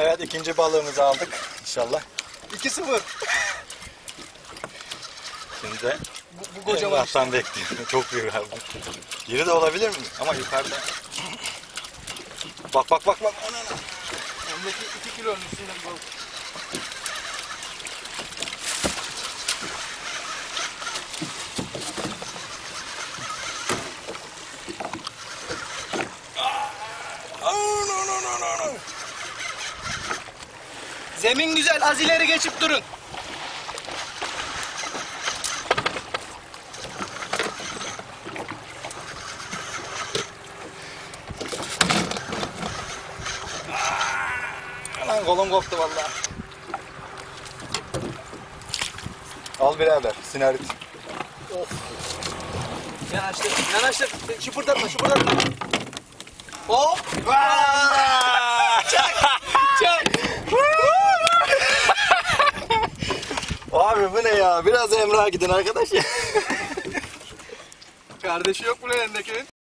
Evet ikinci balığımızı aldık inşallah. 2-0. Şimdi de Bu, bu kocaman işte. Bekliyorum. Çok büyük abi. Yeri de olabilir mi? Ama yukarıda. Bak bak bak bak. Ana, ana. Zemin güzel az ileri geçip durun. Lan kolum koptu vallahi. Al birader sinarit. Yanaştır, yanaştır. Şıpırdatma, şıpırdatma. Hop. Çak, Abi bu ne ya? Biraz Emrah'a gidin arkadaş ya. Kardeşi yok mu lan elindekinin?